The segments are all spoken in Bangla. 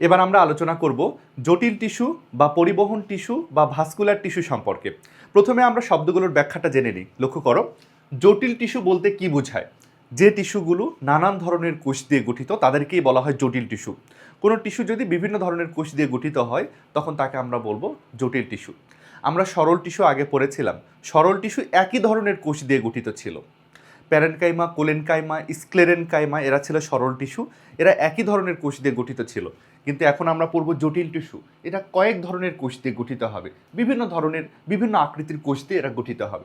এবার আমরা আলোচনা করব জটিল টিস্যু বা পরিবহন টিস্যু বা ভাস্কুলার টিস্যু সম্পর্কে। প্রথমে আমরা শব্দগুলোর ব্যাখ্যাটা জেনে নিই। লক্ষ্য করো, জটিল টিস্যু বলতে কি বোঝায়? যে টিস্যুগুলো নানান ধরনের কোষ দিয়ে গঠিত, তাদেরকেই বলা হয় জটিল টিস্যু। কোনো টিস্যু যদি বিভিন্ন ধরনের কোষ দিয়ে গঠিত হয়, তখন তাকে আমরা বলব জটিল টিস্যু। আমরা সরল টিস্যু আগে পড়েছিলাম। সরল টিস্যু একই ধরনের কোষ দিয়ে গঠিত ছিল। প্যারেনকাইমা, কোলেনকাইমা, স্ক্লেরেনকাইমা, এরা ছিল সরল টিস্যু। এরা একই ধরনের কোষ দিয়ে গঠিত ছিল। কিন্তু এখন আমরা পড়ব জটিল টিস্যু। এটা কয়েক ধরনের কোষ দিয়ে গঠিত হবে। বিভিন্ন ধরনের, বিভিন্ন আকৃতির কোষ দিয়ে এরা গঠিত হবে।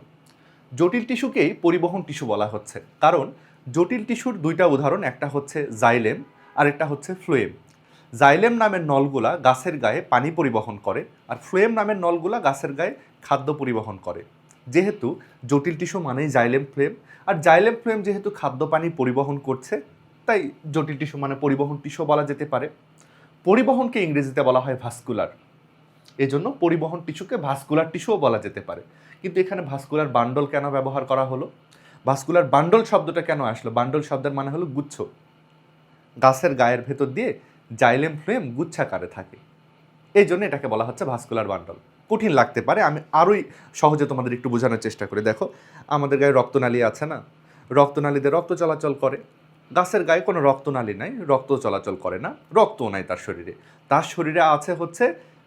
জটিল টিস্যুকেই পরিবহন টিস্যু বলা হচ্ছে। কারণ জটিল টিস্যুর দুইটা উদাহরণ, একটা হচ্ছে জাইলেম আর একটা হচ্ছে ফ্লোয়েম। জাইলেম নামের নলগুলা গাছের গায়ে পানি পরিবহন করে আর ফ্লোয়েম নামের নলগুলা গাছের গায়ে খাদ্য পরিবহন করে। যেহেতু জটিল টিস্যু মানেই জাইলেম ফ্লেম, আর জাইলেম ফ্লেম যেহেতু খাদ্য পানি পরিবহন করছে, তাই জটিল টিস্যু মানে পরিবহন টিস্যু বলা যেতে পারে। পরিবহনকে ইংরেজিতে বলা হয় ভাস্কুলার। এজন্য পরিবহন টিস্যুকে ভাস্কুলার টিস্যুও বলা যেতে পারে। কিন্তু এখানে ভাস্কুলার বান্ডল কেন ব্যবহার করা হলো? ভাস্কুলার বান্ডল শব্দটা কেন আসলো? বান্ডল শব্দের মানে হলো গুচ্ছ। গাছের গায়ের ভেতর দিয়ে জাইলেম ফ্লেম গুচ্ছাকারে থাকে। এই জন্য এটাকে বলা হচ্ছে ভাস্কুলার বান্ডল। কঠিন লাগতে পারে, আমি আরোই সহজে তোমাদের একটু বোঝানোর চেষ্টা করি। দেখো, আমাদের গায়ে রক্তনালী আছে না? রক্তনালীতে রক্ত চলাচল করে। গাছের গায়ে কোনো রক্তনালী নাই, রক্ত চলাচল করে না, রক্তও নাই তার শরীরে। তার শরীরে আছে হচ্ছে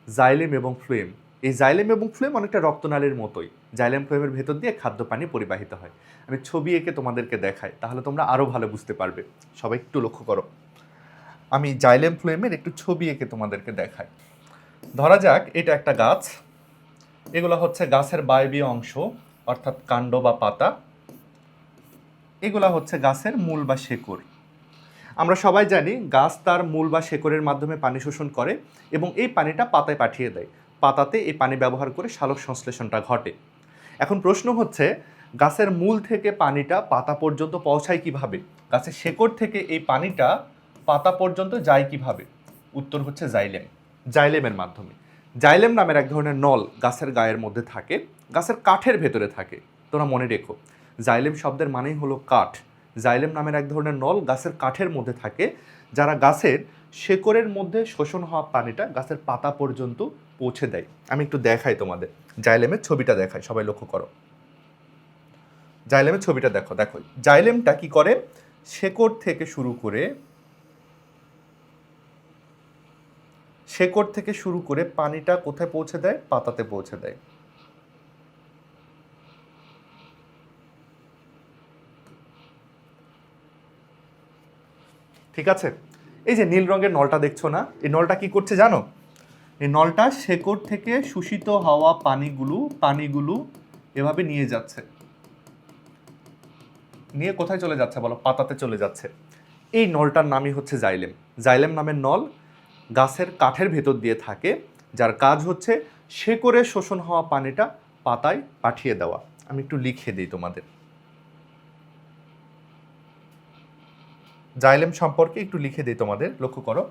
জাইলেম এবং ফ্লেম এই জাইলেম এবং ফ্লেম অনেকটা রক্তনালীর মতোই। জাইলেম ফ্লেমের ভেতর দিয়ে খাদ্য পানি পরিবাহিত হয়। আমি ছবি এঁকে তোমাদেরকে দেখাই, তাহলে তোমরা আরও ভালো বুঝতে পারবে। সবাই একটু লক্ষ্য করো। আমি জাইলেম ফ্লেমের একটু ছবি এঁকে তোমাদেরকে দেখাই। ধরা যাক, এটা একটা গাছ। এগুলো হচ্ছে গাছের বায়বীয় অংশ, অর্থাৎ কাণ্ড বা পাতা। এগুলা হচ্ছে গাছের মূল বা শেকড়। আমরা সবাই জানি গাছ তার মূল বা শেকড়ের মাধ্যমে পানি শোষণ করে এবং এই পানিটা পাতায় পাঠিয়ে দেয়। পাতাতে এই পানি ব্যবহার করে সালোক সংশ্লেষণটা ঘটে। এখন প্রশ্ন হচ্ছে, গাছের মূল থেকে পানিটা পাতা পর্যন্ত পৌঁছায় কীভাবে? গাছের শেকড় থেকে এই পানিটা পাতা পর্যন্ত যায় কীভাবে? উত্তর হচ্ছে জাইলেম। জাইলেমের মাধ্যমে। জাইলেম নামের এক ধরনের নল গাছের গায়ের মধ্যে থাকে, গাছের কাঠের ভেতরে থাকে। তোমরা মনে রেখো, জাইলেম শব্দের মানেই হলো কাঠ। জাইলেম নামের এক ধরনের নল গাছের কাঠের মধ্যে থাকে, যারা গাছের শেকড়ের মধ্যে শোষণ হওয়া পানিটা গাছের পাতা পর্যন্ত পৌঁছে দেয়। আমি একটু দেখাই তোমাদের। জাইলেমের ছবিটা দেখাই, সবাই লক্ষ্য করো। জাইলেমের ছবিটা দেখো দেখো। জাইলেমটা কি করে? শেকড় থেকে শুরু করে শেকড় থেকে শুরু করে পানিটা কোথায় পৌঁছে দেয়? পাতাতে পৌঁছে দেয়। ঠিক আছে? এই যে নীল রঙের নলটা দেখছ না? এই নলটা কি করছে জানো? এই নলটা শেকড় থেকে শোষিত হওয়া পানিগুলো পানিগুলো এভাবে নিয়ে যাচ্ছে। নিয়ে কোথায় চলে যাচ্ছে বলো? পাতাতে চলে যাচ্ছে। এই নলটার নামই হচ্ছে জাইলেম। জাইলেম নামের নল গাছের কাঠের ভেতর দিয়ে থাকে, যার কাজ হচ্ছে শেকড়ে শোষণ হওয়া পানিটা পাতায় পাঠিয়ে দেওয়া। আমি একটু লিখে দিই তোমাদের। জাইলেম সম্পর্কে একটু লিখে দিই তোমাদের, লক্ষ্য করো।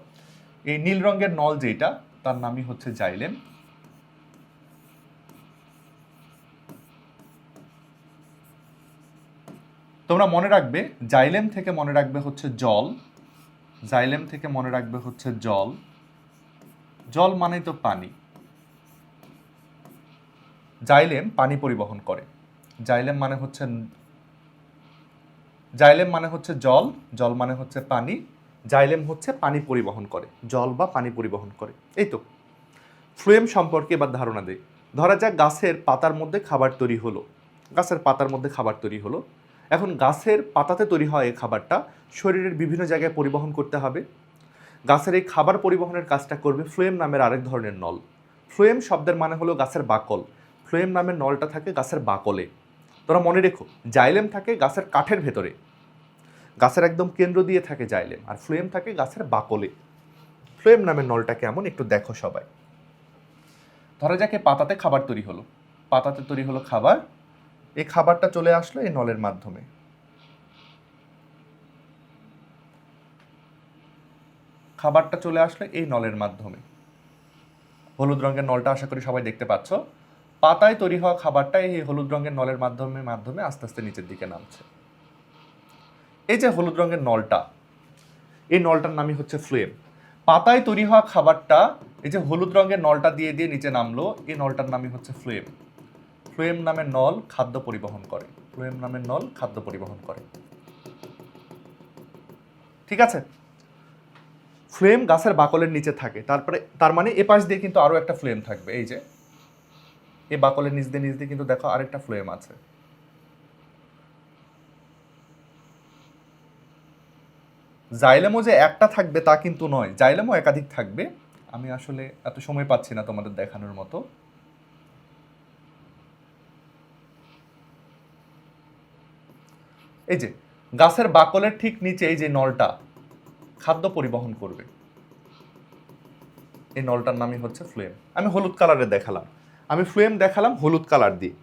এই নীল রঙের নল যেটা তার নামই হচ্ছে জাইলেম। তোমরা মনে রাখবে, জাইলেম থেকে মনে রাখবে হচ্ছে জল। জাইলেম থেকে মনে রাখবে হচ্ছে জল। জল মানেই তো পানি। জাইলেম পানি পরিবহন করে। জাইলেম মানে হচ্ছে জাইলেম মানে হচ্ছে জল জল মানে হচ্ছে পানি। জাইলেম হচ্ছে পানি পরিবহন করে, জল বা পানি পরিবহন করে। এই তো। ফ্লুয়েম সম্পর্কে এবার ধারণা দেই। ধরা যাক গাছের পাতার মধ্যে খাবার তৈরি হলো। গাছের পাতার মধ্যে খাবার তৈরি হলো। এখন গাছের পাতাতে তৈরি হয় এই খাবারটা শরীরের বিভিন্ন জায়গায় পরিবহন করতে হবে। গাছের এই খাবার পরিবহনের কাজটা করবে ফ্লুয়েম নামের আরেক ধরনের নল। ফ্লুয়েম শব্দের মানে হলো গাছের বাকল। ফ্লুয়েম নামের নলটা থাকে গাছের বাকলে। তোরা মনে রেখো, জাইলেম থাকে গাছের কাঠের ভেতরে। গাছের একদম কেন্দ্র দিয়ে থাকে জাইলেম, আর ফ্লুয়েম থাকে গাছের বাকলে। ফ্লুয়েম নামের নলটা কেমন একটু দেখো সবাই। ধরা যাকে পাতাতে খাবার তৈরি হলো। পাতাতে তৈরি হলো খাবার এই খাবারটা চলে আসলো এই নলের মাধ্যমে। খাবারটা চলে আসলো এই নলের মাধ্যমে। হলুদ রঙের নলটা আশা করি সবাই দেখতে পাচ্ছ। পাতায় তৈরি হওয়া খাবারটা এই হলুদ রঙের নলের মাধ্যমে মাধ্যমে আস্তে আস্তে নিচের দিকে নামছে। এই যে হলুদ রঙের নলটা, এই নলটার নামই হচ্ছে ফ্লেম। পাতায় তৈরি হওয়া খাবারটা, এই যে হলুদ রঙের নলটা দিয়ে দিয়ে নিচে নামলো, এই নলটার নামই হচ্ছে ফ্লুয়েম ফ্লুয়েম নামের নল খাদ্য পরিবহন করে। ফ্লুয়েম নামের নল খাদ্য পরিবহন করে। ঠিক আছে? ফ্লেম গাছের বাকলের নিচে থাকে। তারপরে, তার মানে এ পাশ দিয়ে কিন্তু আরও একটা ফ্লেম থাকবে। এই যে এই বাকলের নিচ দিয়ে নিচ দিয়ে কিন্তু দেখো আরেকটা ফ্লেম আছে। জাইলেমও যে একটা থাকবে তা কিন্তু নয়। জাইলেমও একাধিক থাকবে। আমি আসলে এত সময় পাচ্ছি না তোমাদের দেখানোর মতো। এই যে, গাছের বাকলের ঠিক নিচে এই যে নলটা, খাদ্য পরিবহন করবে। এই নলটার নামই হচ্ছে ফ্লেম। আমি হলুদ কালারে দেখালাম। আমি ফ্লেম দেখালাম হলুদ কালার দিয়ে।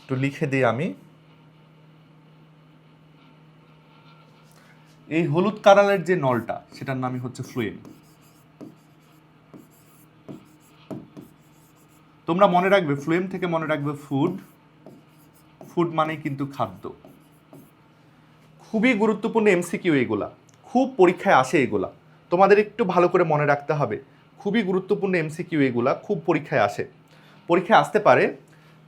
একটু লিখে দিই আমি। এই হলুদ কালারের যে নলটা, সেটার নামই হচ্ছে ফ্লুয়েম তোমরা মনে রাখবে ফ্লুয়েম থেকে মনে রাখবে ফুড। ফুড মানেই কিন্তু খাদ্য। খুবই গুরুত্বপূর্ণ এমসিকিউ এগুলা। খুব পরীক্ষায় আসে এগুলা। তোমাদের একটু ভালো করে মনে রাখতে হবে, খুবই গুরুত্বপূর্ণ এমসিকিউ এগুলা খুব পরীক্ষায় আসে। পরীক্ষায় আসতে পারে,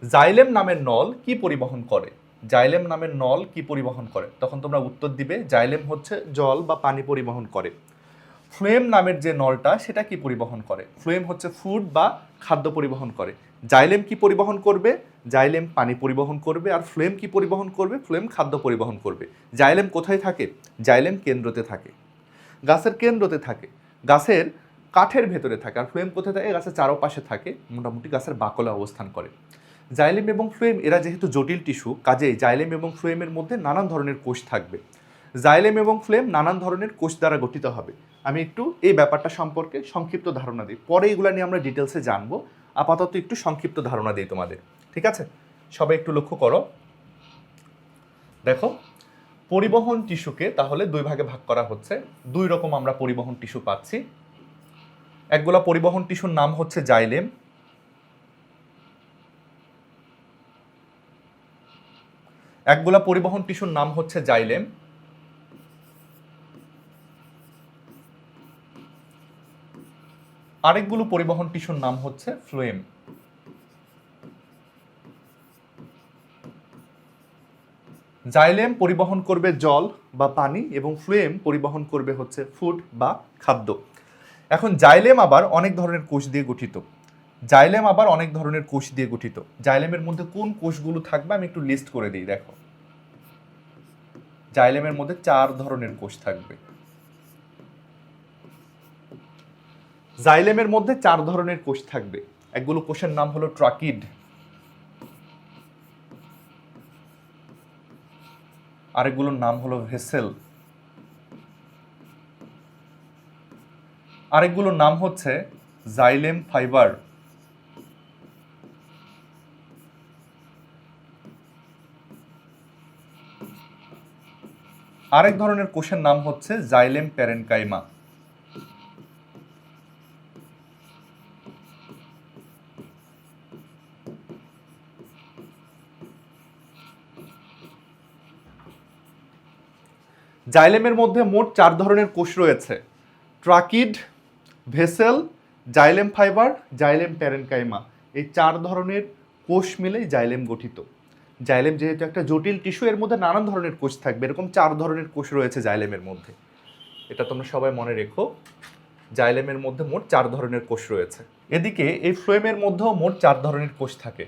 জাইলেম নামের নল কি পরিবহন করে? জাইলেম নামের নল কি পরিবহন করে? তখন তোমরা উত্তর দিবে, জাইলেম হচ্ছে জল বা পানি পরিবহন করে। ফ্লেম নামের যে নলটা, সেটা কি পরিবহন করে? ফ্লেম হচ্ছে ফুড বা খাদ্য পরিবহন করে। জাইলেম কি পরিবহন করবে? জাইলেম পানি পরিবহন করবে আর ফ্লেম কি পরিবহন করবে? ফ্লেম খাদ্য পরিবহন করবে। জাইলেম কোথায় থাকে? জাইলেম কেন্দ্রতে থাকে। গাছের কেন্দ্রতে থাকে। গাছের কাঠের ভেতরে থাকে আর ফ্লেম কোথায় থাকে? গাছের চারপাশে থাকে। মোটামুটি গাছের বাকলে অবস্থান করে। জাইলেম এবং ফ্লেম, এরা যেহেতু জটিল টিস্যু, কাজেই জাইলেম এবং ফ্লেমের মধ্যে নানান ধরনের কোষ থাকবে। জাইলেম এবং ফ্লেম নানান ধরনের কোষ দ্বারা গঠিত হবে। আমি একটু এই ব্যাপারটা সম্পর্কে সংক্ষিপ্ত ধারণা দিই। পরে এগুলো নিয়ে আমরা ডিটেলসে জানব। আপাতত একটু সংক্ষিপ্ত ধারণা দিই তোমাদের, ঠিক আছে? সবাই একটু লক্ষ্য করো। দেখো, পরিবহন টিস্যুকে তাহলে দুই ভাগে ভাগ করা হচ্ছে। দুই রকম আমরা পরিবহন টিস্যু পাচ্ছি। একগুলা পরিবহন টিস্যুর নাম হচ্ছে জাইলেম। একগুলা পরিবহন টিস্যুর নাম হচ্ছে জাইলেম। আরেকগুলো পরিবহন টিস্যুর নাম হচ্ছে ফ্লুয়েম। জাইলেম পরিবহন করবে জল বা পানি এবং ফ্লুয়েম পরিবহন করবে হচ্ছে ফুড বা খাদ্য। এখন জাইলেম আবার অনেক ধরনের কোষ দিয়ে গঠিত। জাইলেম আবার অনেক ধরনের কোষ দিয়ে গঠিত। জাইলেমের মধ্যে কোন কোষগুলো থাকবে আমি একটু লিস্ট করে দিই, দেখো। জাইলেমের মধ্যে চার ধরনের কোষ থাকবে। জাইলেমের মধ্যে চার ধরনের কোষ থাকবে। একগুলো কোষের নাম হলো ট্রাকিড, আরেকগুলোর নাম হলো ভেসেল। আরেকগুলোর নাম হচ্ছে জাইলেম ফাইবার। আরেক ধরনের কোষের নাম হচ্ছে জাইলেম প্যারেনকাইমা। জাইলেমের মধ্যে মোট চার ধরনের কোষ রয়েছে। Tracheid, vessel, xylem fibre, xylem parenchyma. এই চার ধরনের কোষ মিলেই জাইলেম গঠিত। জাইলেম যেহেতু একটা জটিল টিস্যু, এর মধ্যে নানান ধরনের কোষ থাকবে। এরকম চার ধরনের কোষ রয়েছে জাইলেমের মধ্যে। এটা তোমরা সবাই মনে রেখো, জাইলেমের মধ্যে মোট চার ধরনের কোষ রয়েছে। এদিকে এই ফ্লোয়েমের মধ্যেও মোট চার ধরনের কোষ থাকে।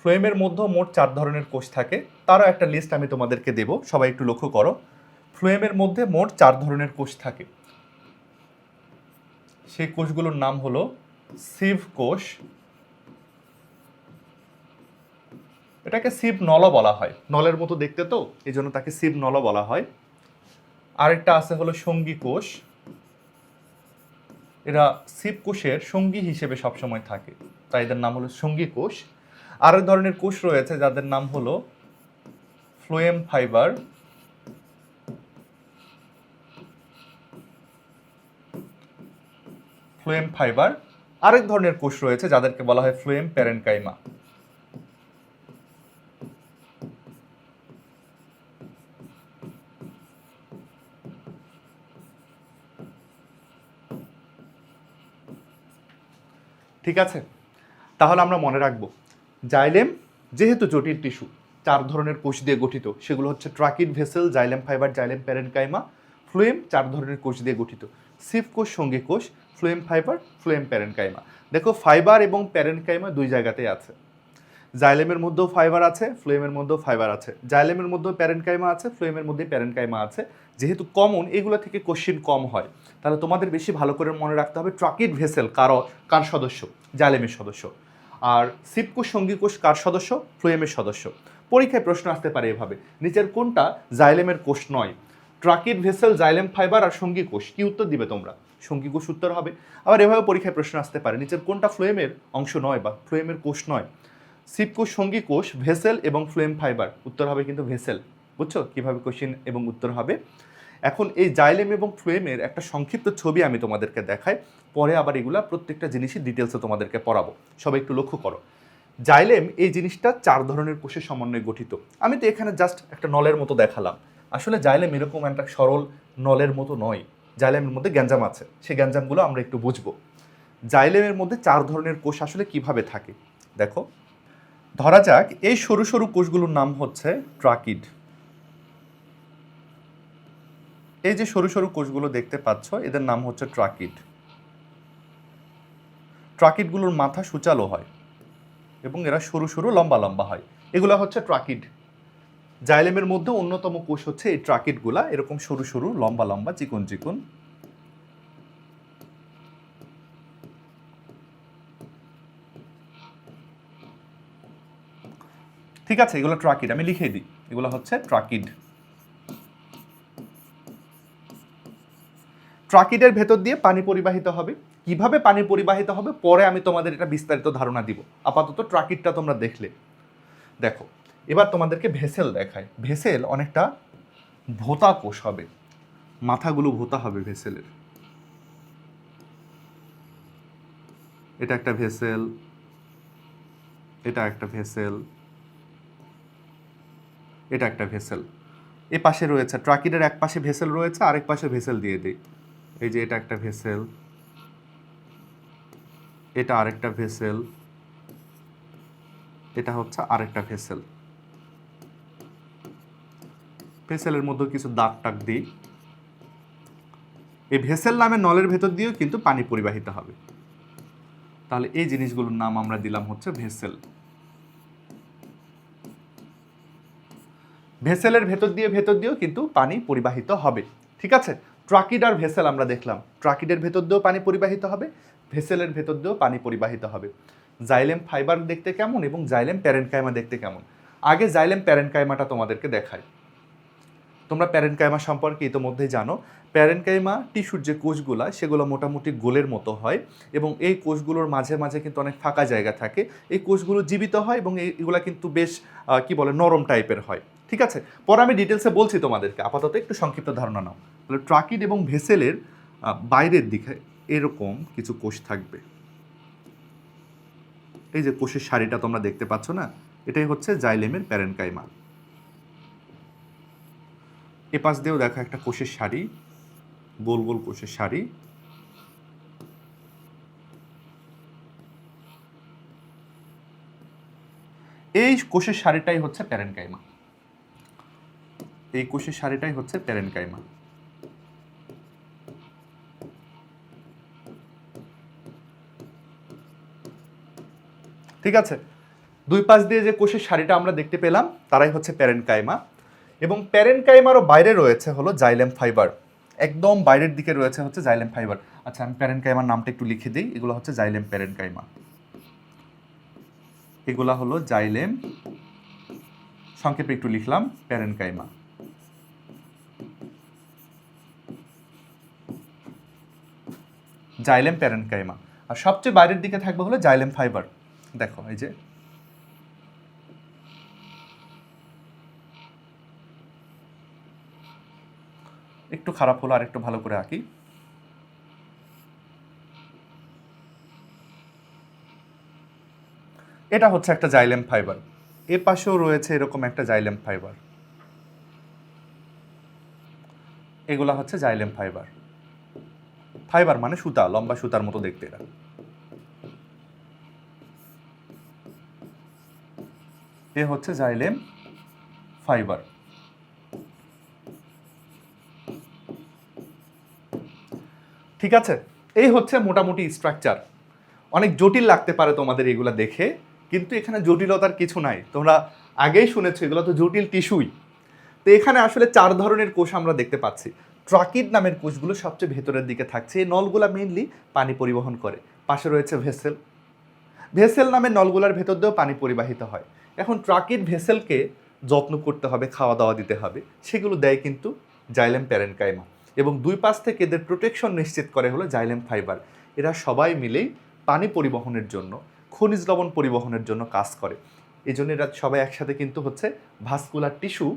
ফ্লোয়েমের মধ্যেও মোট চার ধরনের কোষ থাকে। তারও একটা লিস্ট আমি তোমাদেরকে দেবো। সবাই একটু লক্ষ্য করো। ফ্লোয়েমের মধ্যে মোট চার ধরনের কোষ থাকে। সেই কোষগুলোর নাম হলো সিভ কোষ। এটাকে সিভ নল বলা হয়। নলের মতো দেখতে তো এই জন্য তাকে সিভ নল বলা হয়। আরেকটা আছে হলো সঙ্গী কোষ। এরা সিভ কোষের সঙ্গী হিসেবে সবসময় থাকে। তাই এদের নাম হলো সঙ্গী কোষ। আরেক ধরনের কোষ রয়েছে যাদের নাম হলো ফ্লোয়েম ফাইবার। ফ্লুয়েম ফাইবার, আরেক ধরনের কোষ রয়েছে যাদেরকে বলা হয় ফ্লুয়েম প্যারেনকাইমা। ঠিক আছে? তাহলে আমরা মনে রাখব, জাইলেম যেহেতু জটিল টিস্যু, চার ধরনের কোষ দিয়ে গঠিত, সেগুলো হচ্ছে tracheid vessel, xylem fibre, xylem parenchyma phloem চার ধরনের কোষ দিয়ে গঠিত। সিফ কোষ, সঙ্গী কোষ ফ্লুয়েম ফাইবার ফ্লুয়েম প্যারেনকাইমা। দেখো, ফাইবার এবং প্যারেনকাইমা দুই জায়গাতেই আছে। জাইলেমের মধ্যেও ফাইবার আছে ফ্লুয়েমের মধ্যেও ফাইবার আছে। জাইলেমের মধ্যেও প্যারেনকাইমা আছে ফ্লুয়েমের মধ্যে প্যারেনকাইমা আছে। যেহেতু কমন, এগুলো থেকে কোশ্চিন কম হয়। তাহলে তোমাদের বেশি ভালো করে মনে রাখতে হবে ট্রাকিড ভেসেল কার কার সদস্য? জাইলেমের সদস্য। আর সিপকোষ সঙ্গী কোষ কার সদস্য? ফ্লুয়েমের সদস্য। পরীক্ষায় প্রশ্ন আসতে পারে এভাবে। নিচের কোনটা জাইলেমের কোষ নয়? ট্রাকিড ভেসেল, জাইলেম ফাইবার আর সঙ্গী কোষ কি উত্তর দিবে তোমরা? সঙ্গী কোষ উত্তর হবে। আবার এভাবে পরীক্ষায় প্রশ্ন আসতে পারে। নিচের কোনটা ফ্লোয়েমের অংশ নয় বা ফ্লোয়েমের কোষ নয়? সিপ কোষ সঙ্গী কোষ, ভেসেল এবং ফ্লোয়েম ফাইবার। উত্তর হবে কিন্তু ভেসেল। বুঝছ? কীভাবে কোশ্চিন এবং উত্তর হবে? এখন এই জাইলেম এবং ফ্লোয়েমের একটা সংক্ষিপ্ত ছবি আমি তোমাদেরকে দেখাই। পরে আবার এগুলা প্রত্যেকটা জিনিসই ডিটেলসে তোমাদেরকে পড়াবো। সবাই একটু লক্ষ্য করো। জাইলেম এই জিনিসটা চার ধরনের কোষের সমন্বয়ে গঠিত। আমি তো এখানে জাস্ট একটা নলের মতো দেখালাম। আসলে জাইলেম এরকম একটা সরল নলের মতো নয়। জাইলেমের মধ্যে গ্যাঞ্জাম আছে। সেই গ্যাঞ্জামগুলো আমরা একটু বুঝব। জাইলেমের মধ্যে চার ধরনের কোষ আসলে কীভাবে থাকে? দেখো, ধরা যাক, এই সরু সরু কোষগুলোর নাম হচ্ছে ট্রাকিড। এই যে সরু সরু কোষগুলো দেখতে পাচ্ছ, এদের নাম হচ্ছে ট্রাকিড। ট্রাকিডগুলোর মাথা সুচালো হয় এবং এরা সরু সরু লম্বা লম্বা হয়। এগুলো হচ্ছে ট্রাকিড। জাইলেমের মধ্যে অন্যতম কোষ হচ্ছে এই ট্রাকিডগুলা এরকম সরু সরু, লম্বা লম্বা, চিকন চিকন। ঠিক আছে, এগুলো ট্রাকিড, আমি লিখে দিই। এগুলো হচ্ছে ট্রাকিড। ট্রাকিডের ভেতর দিয়ে পানি পরিবাহিত হবে। কীভাবে পানি পরিবাহিত হবে? পরে আমি তোমাদের এটা বিস্তারিত ধারণা দিব। আপাতত ট্রাকিডটা তোমরা দেখলে। দেখো এবার তোমাদেরকে ভেসেল দেখায় ভেসেল অনেকটা ভোতা কোষ হবে। মাথাগুলো ভোতা হবে ভেসেলের। এটা একটা ভেসেল, এটা একটা ভেসেল, এটা একটা ভেসেল। এ পাশে রয়েছে, ট্রাকিডের এক পাশে ভেসেল রয়েছে, আরেক পাশে ভেসেল দিয়ে দিই। এই যে এটা একটা ভেসেল, এটা আরেকটা ভেসেল, এটা হচ্ছে আরেকটা ভেসেল। ভেসেলের মধ্যে কিছু দাগ টাক দিই। এই ভেসেল নামে নলের ভেতর দিয়েও কিন্তু পানি পরিবাহিত হবে। তাহলে এই জিনিসগুলোর নাম আমরা দিলাম হচ্ছে ভেসেল। ভেসেলের ভেতর দিয়ে ভেতর দিয়েও কিন্তু পানি পরিবাহিত হবে। ঠিক আছে? ট্রাকিড আর ভেসেল আমরা দেখলাম। ট্রাকিডের ভেতর দিয়েও পানি পরিবাহিত হবে, ভেসেলের ভেতর দিয়েও পানি পরিবাহিত হবে। জাইলেম ফাইবার দেখতে কেমন এবং জাইলেম প্যারেনকাইমা দেখতে কেমন? আগে জাইলেম প্যারেনকাইমাটা তোমাদেরকে দেখায় তোমরা প্যারেনকাইমা সম্পর্কে ইতোমধ্যেই জানো। প্যারেনকাইমা টিস্যুর যে কোষগুলা, সেগুলো মোটামুটি গোলের মতো হয় এবং এই কোষগুলোর মাঝে মাঝে কিন্তু অনেক ফাঁকা জায়গা থাকে। এই কোষগুলো জীবিত হয় এবং এগুলা কিন্তু বেশ কি বলে, নরম টাইপের হয়। ঠিক আছে? পরে আমি ডিটেলসে বলছি তোমাদেরকে। আপাতত একটু সংক্ষিপ্ত ধারণা নাও। তাহলে ট্রাকিড এবং ভেসেলের বাইরের দিকে এরকম কিছু কোষ থাকবে। এই যে কোষের শাড়িটা তোমরা দেখতে পাচ্ছ না? এটাই হচ্ছে জাইলেমের প্যারেনকাইমা এ পাশ দিয়েও দেখো একটা কোষের শাড়ি গোল গোল কোষের শাড়ি এই কোষের শাড়িটাই হচ্ছে প্যারেনকাইমা। এই কোষের শাড়িটাই হচ্ছে প্যারেনকাইমা। ঠিক আছে? দুই পাশ দিয়ে যে কোষের শাড়িটা আমরা দেখতে পেলাম, তারাই হচ্ছে প্যারেনকাইমা। এবং প্যারেনকাইমারও বাইরে রয়েছে হলো জাইলেম ফাইবার। একদম বাইরের দিকে রয়েছে হচ্ছে জাইলেম ফাইবার। আচ্ছা আমি প্যারেনকাইমার নামটা একটু লিখে দিই। এগুলো হচ্ছে জাইলেম প্যারেনকাইমা এগুলা হলো জাইলেম, সংক্ষেপে একটু লিখলাম প্যারেনকাইমা জাইলেম প্যারেনকাইমা আর সবচেয়ে বাইরের দিকে থাকবে হলো জাইলেম ফাইবার। দেখো, এই যে একটু খারাপ হলো আর একটু ভালো করে আঁকি। এটা হচ্ছে একটা জাইলেম ফাইবার। এ পাশেও রয়েছে এরকম একটা জাইলেম ফাইবার। এগুলা হচ্ছে জাইলেম ফাইবার। ফাইবার মানে সুতা, লম্বা সুতার মতো দেখতে এটা। এ হচ্ছে জাইলেম ফাইবার। ঠিক আছে? এই হচ্ছে মোটামুটি স্ট্রাকচার অনেক জটিল লাগতে পারে তোমাদের এগুলো দেখে, কিন্তু এখানে জটিলতার কিছু নাই। তোমরা আগেই শুনেছো, এগুলো তো জটিল টিস্যুই। তো এখানে আসলে চার ধরনের কোষ আমরা দেখতে পাচ্ছি। ট্রাকিড নামের কোষগুলো সবচেয়ে ভেতরের দিকে থাকছে। এই নলগুলা মেইনলি পানি পরিবহন করে। পাশে রয়েছে ভেসেল। ভেসেল নামের নলগুলার ভেতর দিয়েও পানি পরিবাহিত হয়। এখন ট্রাকিড ভেসেলকে যত্ন করতে হবে খাওয়া দাওয়া দিতে হবে। সেগুলো দেয় কিন্তু জাইলেম প্যারেনকাইমা। এবং দুই পাশ থেকে এদের প্রোটেকশন নিশ্চিত করে হলো জাইলেম ফাইবার এরা সবাই মিলেই পানি পরিবহনের জন্য, খনিজ লবণ পরিবহনের জন্য কাজ করে। এই জন্য এরা সবাই একসাথে কিন্তু হচ্ছে ভাস্কুলার টিস্যু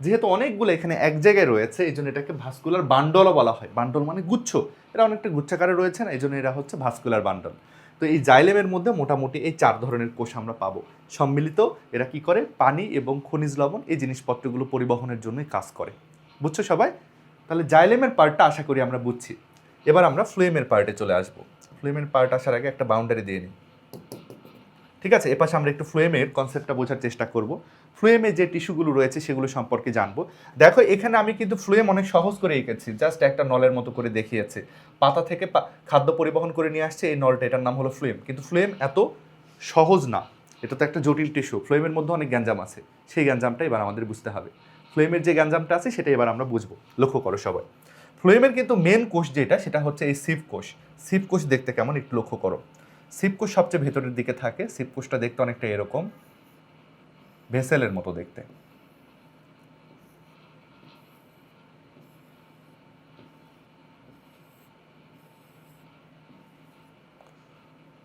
যেহেতু অনেকগুলো এখানে এক জায়গায় রয়েছে, এই জন্য এটাকে ভাস্কুলার বান্ডলও বলা হয়। বান্ডল মানে গুচ্ছ। এরা অনেকটা গুচ্ছাকারে রয়েছে না, এই জন্য এরা হচ্ছে ভাস্কুলার বান্ডল তো এই জাইলেমের মধ্যে মোটামুটি এই চার ধরনের কোষ আমরা পাবো। সম্মিলিত এরা কি করে? পানি এবং খনিজ লবণ এই জিনিসপত্রগুলো পরিবহনের জন্যই কাজ করে। বুঝছ সবাই? তাহলে জাইলেমের পার্টটা আশা করি আমরা বুঝছি। এবার আমরা ফ্লেমের পার্টে চলে আসব। ফ্লেমের পার্ট আসার আগে একটা বাউন্ডারি দিয়ে নিই। ঠিক আছে? এপাশে আমরা একটু ফ্লেমের কনসেপ্টটা বোঝার চেষ্টা করব। ফ্লেমে যে টিস্যুগুলো রয়েছে সেগুলো সম্পর্কে জানব। দেখো, এখানে আমি কিন্তু ফ্লেম অনেক সহজ করে এঁকেছি। জাস্ট একটা নলের মতো করে দেখিয়েছে। পাতা থেকে খাদ্য পরিবহন করে নিয়ে আসছে এই নলটা। এটার নাম হলো ফ্লেম। কিন্তু ফ্লেম এত সহজ না। এটা তো একটা জটিল টিস্যু ফ্লেমের মধ্যে অনেক গ্যাঞ্জাম আছে। সেই গ্যাঞ্জামটা এবার আমাদের বুঝতে হবে। ফ্লেমের যে গ্যাঞ্জামটা আছে সেটা এবার আমরা বুঝব। লক্ষ্য করো সবাই। ফ্লেমের কিন্তু মেন কোষ যেটা, সেটা হচ্ছে এই সিপ কোষ। সিপ কোষ দেখতে কেমন একটু লক্ষ্য করো। সিপ কোষ সবচেয়ে ভেতরের দিকে থাকে সিপ কোষটা দেখতে অনেকটা এরকম। ভেসেলের মতো দেখতে।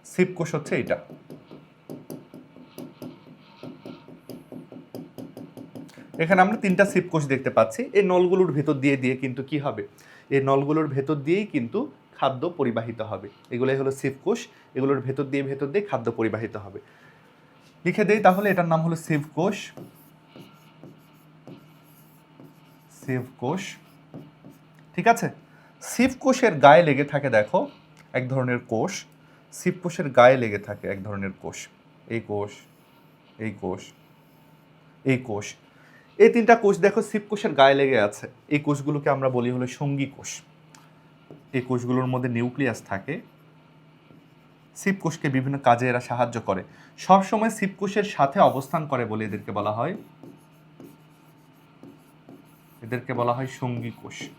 সিপ কোষ হচ্ছে এইটা। এখানে আমরা তিনটা সিপ কোষ দেখতে পাচ্ছি। এই নলগুলোর ভেতর দিয়ে দিয়ে কিন্তু কি হবে? এই নলগুলোর ভেতর দিয়েই কিন্তু খাদ্য পরিবাহিত হবে। এগুলোই হলো সিপ কোষ এগুলোর ভেতর দিয়ে ভেতর দিয়ে খাদ্য পরিবাহিত হবে। লিখে দেই তাহলে, এটার নাম হলো সিভ কোষ সিভ কোষ ঠিক আছে? সিভ কোষের গায়ে লেগে থাকে, দেখো, এক ধরনের কোষ। সিভ কোষের গায়ে লেগে থাকে এক ধরনের কোষ। এই কোষ এই কোষ এই কোষ। এই তিনটা কোষ দেখো সিপ কোষের গায়ে লেগে আছে। এই কোষগুলোকে আমরা বলি হলো সঙ্গী কোষ। এই কোষগুলোর মধ্যে নিউক্লিয়াস থাকে। সিপ কোষকে বিভিন্ন কাজে এরা সাহায্য করে। সবসময় সিপ কোষের সাথে অবস্থান করে বলে এদেরকে বলা হয়। এদেরকে বলা হয় সঙ্গী কোষ।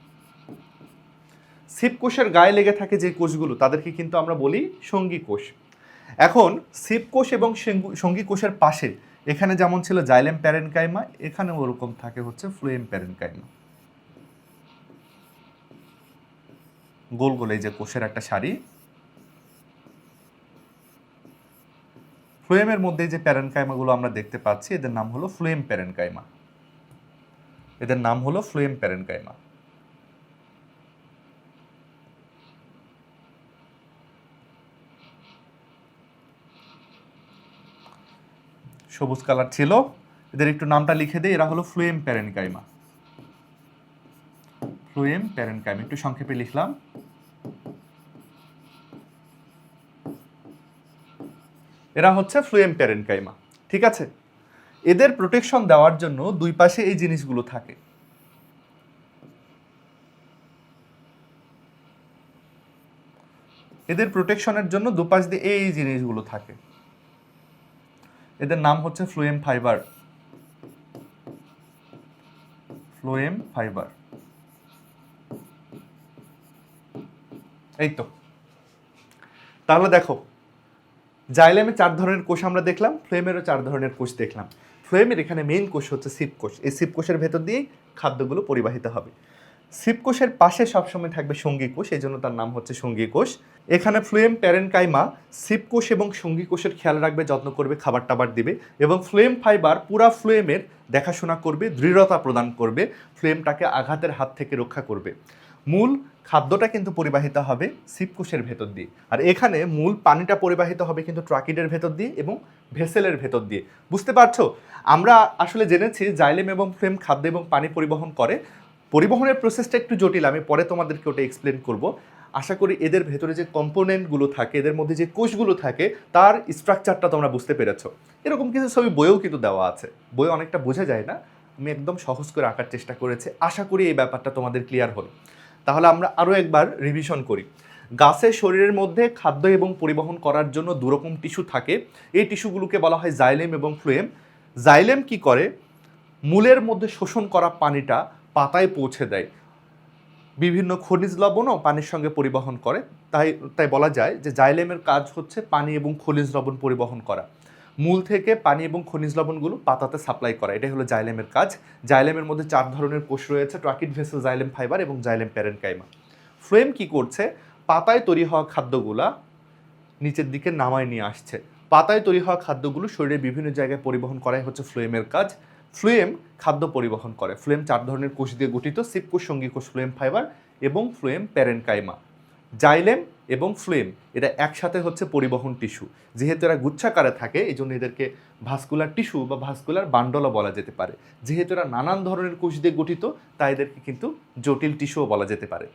সিপ কোষের গায়ে লেগে থাকে যে কোষগুলো, তাদেরকে কিন্তু আমরা বলি সঙ্গী কোষ। এখন সিপ কোষ এবং সেঙ্গু- সঙ্গী কোষের পাশে এখানে যেমন ছিল জাইলেম প্যারেনকাইমা এখানে ওরকম থাকে হচ্ছে ফ্লুয়েম প্যারেনকাইমা। গোল গোল এই যে কোষের একটা শাড়ি ফ্লুয়েমের মধ্যে যে প্যারেনকাইমাগুলো আমরা দেখতে পাচ্ছি, এদের নাম হলো ফ্লুয়েম প্যারেনকাইমা। এদের নাম হলো ফ্লুয়েম প্যারেনকাইমা। সবুজ কালার ছিল। এদের একটু নামটা লিখে দেই, এরা হলো ফ্লুয়েম প্যারেনকাইমা। ফ্লুয়েম প্যারেনকাইমা, একটু সংক্ষেপে লিখলাম। এরা হচ্ছে ফ্লুয়েম প্যারেনকাইমা, ঠিক আছে? এদের প্রোটেকশন দেওয়ার জন্য দুই পাশে এই জিনিসগুলো থাকে। এদের প্রোটেকশনের জন্য দুপাশ দিয়ে এই জিনিসগুলো থাকে। এদের নাম হচ্ছে ফ্লুয়েম ফাইবার। Phloem fibre. এই তো তাহলে দেখো, জাইলেমে চার ধরনের কোষ আমরা দেখলাম ফ্লেমেরও চার ধরনের কোষ দেখলাম। ফ্লেমের এখানে মেইন কোষ হচ্ছে সিপ কোষ এই সিপ কোষের ভেতর দিয়েই খাদ্যগুলো পরিবাহিত হবে। সিপ কোষের পাশে সবসময় থাকবে সঙ্গী কোষ এই জন্য তার নাম হচ্ছে সঙ্গী কোষ এখানে ফ্লুয়েম প্যারেনকাইমা সিপ কোষ এবং সঙ্গী কোষের খেয়াল রাখবে, যত্ন করবে খাবার টাবার দিবে এবং ফ্লেম ফাইবার পুরা ফ্লেমের দেখাশোনা করবে, দৃঢ়তা প্রদান করবে ফ্লেমটাকে আঘাতের হাত থেকে রক্ষা করবে। মূল খাদ্যটা কিন্তু পরিবাহিত হবে সিপ কোষের ভেতর দিয়ে। আর এখানে মূল পানিটা পরিবাহিত হবে কিন্তু ট্রাকিডের ভেতর দিয়ে এবং ভেসেলের ভেতর দিয়ে। বুঝতে পারছ? আমরা আসলে জেনেছি, জাইলেম এবং ফ্লেম খাদ্য এবং পানি পরিবহন করে পরিবহনের প্রসেসটা একটু জটিল, আমি পরে তোমাদেরকে ওটা এক্সপ্লেন করব। আশা করি এদের ভেতরে যে কম্পোনেন্টগুলো থাকে, এদের মধ্যে যে কোষগুলো থাকে, তার স্ট্রাকচারটা তোমরা বুঝতে পেরেছ। এরকম কিছু ছবি বইয়েও কিন্তু দেওয়া আছে। বই অনেকটা বোঝা যায় না, আমি একদম সহজ করে আঁকার চেষ্টা করেছি। আশা করি এই ব্যাপারটা তোমাদের ক্লিয়ার হলো। তাহলে আমরা আরও একবার রিভিশন করি। গাছের শরীরের মধ্যে খাদ্য এবং পরিবহন করার জন্য দুরকম টিস্যু থাকে। এই টিস্যুগুলোকে বলা হয় জাইলেম এবং ফ্লুয়েম জাইলেম কি করে? মূলের মধ্যে শোষণ করা পানিটা পাতায় পৌঁছে দেয়। বিভিন্ন খনিজ লবণও পানির সঙ্গে পরিবহন করে। তাই তাই বলা যায় যে জাইলেমের কাজ হচ্ছে পানি এবং খনিজ লবণ পরিবহন করা। মূল থেকে পানি এবং খনিজ লবণগুলো পাতাতে সাপ্লাই করা। এটাই হলো জাইলেমের কাজ। জাইলেমের মধ্যে চার ধরনের কোষ রয়েছে, ট্রাকিড ভেসেল, জাইলেম ফাইবার এবং জাইলেম প্যারেনকাইমা। ফ্লেম কি করছে? পাতায় তৈরি হওয়া খাদ্যগুলা নিচের দিকে নামায় নিয়ে আসছে। পাতায় তৈরি হওয়া খাদ্যগুলো শরীরের বিভিন্ন জায়গায় পরিবহন করাই হচ্ছে ফ্লুয়েমের কাজ। ফ্লুয়েম খাদ্য পরিবহন করে। ফ্লুয়েম চার ধরনের কোষ দিয়ে গঠিত সিপকোষ সঙ্গী কোষ ফ্লুয়েম ফাইবার এবং ফ্লুয়েম প্যারেনকাইমা। জাইলেম এবং ফ্লুয়েম এটা একসাথে হচ্ছে পরিবহন টিস্যু। যেহেতু এরা গুচ্ছাকারে থাকে এই জন্য এদেরকে ভাস্কুলার টিস্যু বা ভাস্কুলার বান্ডলও বলা যেতে পারে। যেহেতু এরা নানান ধরনের কোষ দিয়ে গঠিত, তাই এদেরকে কিন্তু জটিল টিস্যুও বলা যেতে পারে।